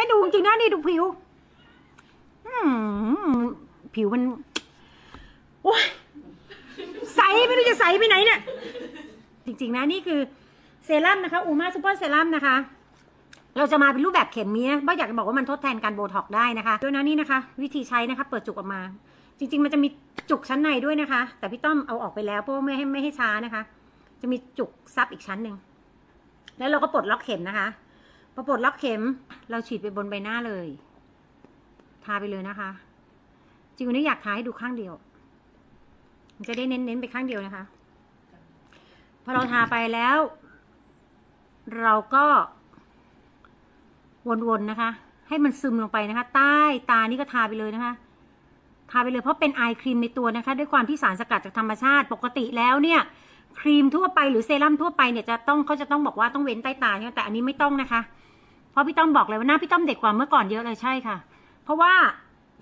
ให้ดูจริงๆนะนี่ดูผิวผิวมันโอ้ยใสไม่รู้จะใสไปไหนเนี่ย จริง ๆ นะนี่คือเซรั่มนะคะอูมาซูเปอร์เซรั่มนะคะ เราจะมาเป็นรูปแบบเข็มนี้นะเพราอยากจะบอกว่ามันทดแทนการโบท็อกซ์ได้นะคะด้วยนะนี่นะคะ วิธีใช้นะคะ เปิดจุกออกมา จริง ๆ มันจะมีจุกชั้นในด้วยนะคะ แต่พี่ต้อมเอาออกไปแล้วเพราะว่าไม่ให้ไม่ให้ช้านะคะ จะมีจุกซับอีกชั้นหนึ่งแล้วเราก็ปลดล็อกเข็มนะคะ พอปลดล็อกเข็ม เราฉีดไปบนใบหน้าเลย ทาไปเลยนะคะ จริงๆวันนี้อยากทาให้ดูข้างเดียว จะได้เน้นๆไปข้างเดียวนะคะ พอเราทาไปแล้ว เราก็วนๆนะคะ ให้มันซึมลงไปนะคะ ใต้ตานี่ก็ทาไปเลยนะคะ ทาไปเลยเพราะเป็นไอครีมในตัวนะคะ ด้วยความที่สารสกัดจากธรรมชาติปกติแล้วเนี่ยครีมทั่วไปหรือเซรั่มทั่วไปเนี่ยจะต้องเขาจะต้องบอกว่าต้องเว้นใต้ตาเนี่ยแต่อันนี้ไม่ต้องนะคะ เพราะพี่ต้อมบอกเลยว่าหน้าพี่ต้อมเด็กกว่าเมื่อก่อนเยอะเลยใช่ค่ะ เพราะว่า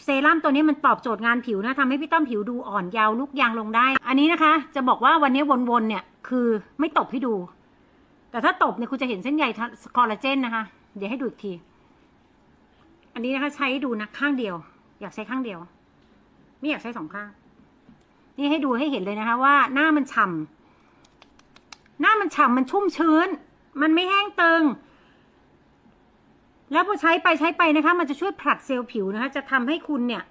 เซรั่มตัวนี้มันตอบโจทย์งานผิวนะทำให้พี่ต้อมผิวดูอ่อนยาวลุกยางลงได้ อันนี้นะคะ จะบอกว่าวันนี้วนๆเนี่ย คือไม่ตบให้ดู แต่ถ้าตบเนี่ยคุณจะเห็นเส้นใยคอลลาเจนนะคะ เดี๋ยวให้ดูอีกที อันนี้นะคะใช้ดูนะข้างเดียว อยากใช้ข้างเดียว ไม่อยากใช้สองข้าง นี่ให้ดูให้เห็นเลยนะคะ ว่าหน้ามันฉ่ำหน้ามันฉ่ำมันชุ่มชื้น มันไม่แห้งติง แล้วพอใช้ไปใช้ไปนะคะ มันจะช่วยผลัดเซลล์ผิวนะคะ จะทำให้คุณเนี่ย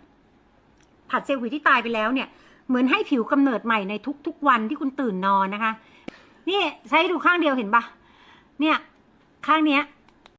ผลัดเซลล์ผิวที่ตายไปแล้วเนี่ย เหมือนให้ผิวกำเนิดใหม่ในทุกๆวันที่คุณตื่นนอนนะคะ นี่ใช้ดูข้างเดียวเห็นปะเนี่ย ข้างเนี้ย